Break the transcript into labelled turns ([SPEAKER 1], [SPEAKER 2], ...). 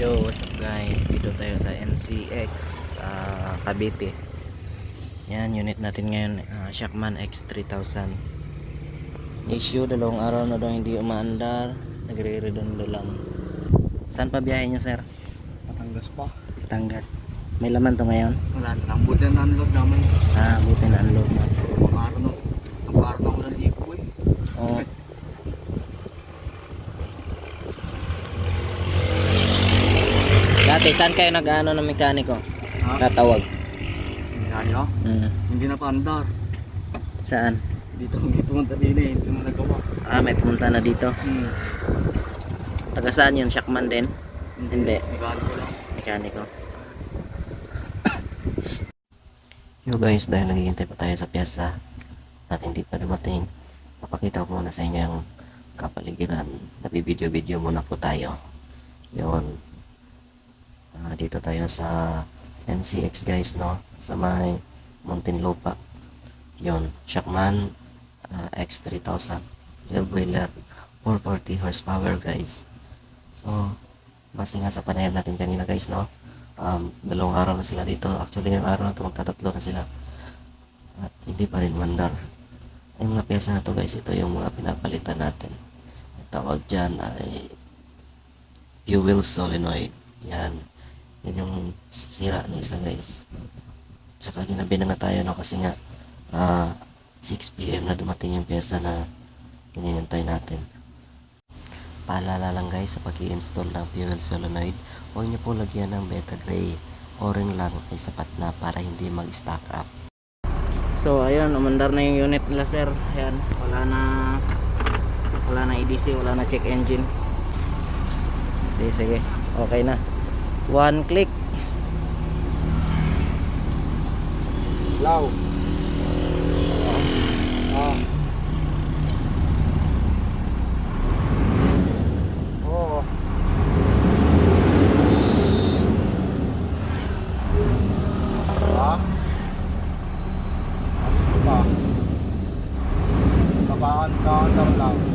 [SPEAKER 1] Yo, what's up guys? Dito tayo sa NCX ah, Cavite. Yan, unit natin ngayon, ah, Shackman X3000. Issue, dalawang araw na daw hindi umaandar. Nagre-redondo lang. Saan pa biyahe nyo, sir?
[SPEAKER 2] Matangas pa.
[SPEAKER 1] Tangas. May laman to ngayon?
[SPEAKER 2] Wala. Ang buti na unload naman.
[SPEAKER 1] Ah, buti na unload.
[SPEAKER 2] Ang na. Ang araw na ako naligo eh.
[SPEAKER 1] Oo. Dati, saan kayo nag-ano ng mekaniko?
[SPEAKER 2] Ha?
[SPEAKER 1] Tatawag.
[SPEAKER 2] Kaya.
[SPEAKER 1] Mm.
[SPEAKER 2] Hindi na pa-andar.
[SPEAKER 1] Saan?
[SPEAKER 2] Dito hindi pumunta din eh. Hindi na nagawa.
[SPEAKER 1] Ah, may pumunta na dito.
[SPEAKER 2] Hmm.
[SPEAKER 1] Taga saan yun? Shackman din? Hindi.
[SPEAKER 2] Mekaniko lang.
[SPEAKER 1] Mekaniko. Yo guys, dahil naghihintay pa tayo sa pyesa at hindi pa dumating, papakita ko muna sa inyo yung kapaligiran. Nabibideo-video muna po tayo. Yun. Ah, dito tayo sa NCX guys, no? Sa may Muntinlupa. Yun. Shackman ah, X3000. Real boiler. 440 horsepower guys. So, base nga sa panayam natin kanina guys, no? Um, dalawang araw na sila dito. Actually, yung araw na ito, magtatatlo na sila. At hindi pa rin mandar. Yung mga pyesa na to guys, ito yung mga pinapalitan natin. Ang tawag dyan ay fuel solenoid. Yan. Yun yung sira na guys. Tsaka ginabi na nga tayo no kasi nga ah 6pm na dumating yung pyesa na hinihintay natin. Paalala lang guys sa pag install ng fuel solenoid, huwag niyo po lagyan ng beta gray. O-ring lang ay sapat na para hindi mag-stack up. So ayun, umandar na yung unit nila sir. Ayan, wala na wala na EDC, wala na check engine. Sige, sige. Okay na. One click.
[SPEAKER 2] Lao. Ah. Oo. Ha? Ano ba? Babaan ka.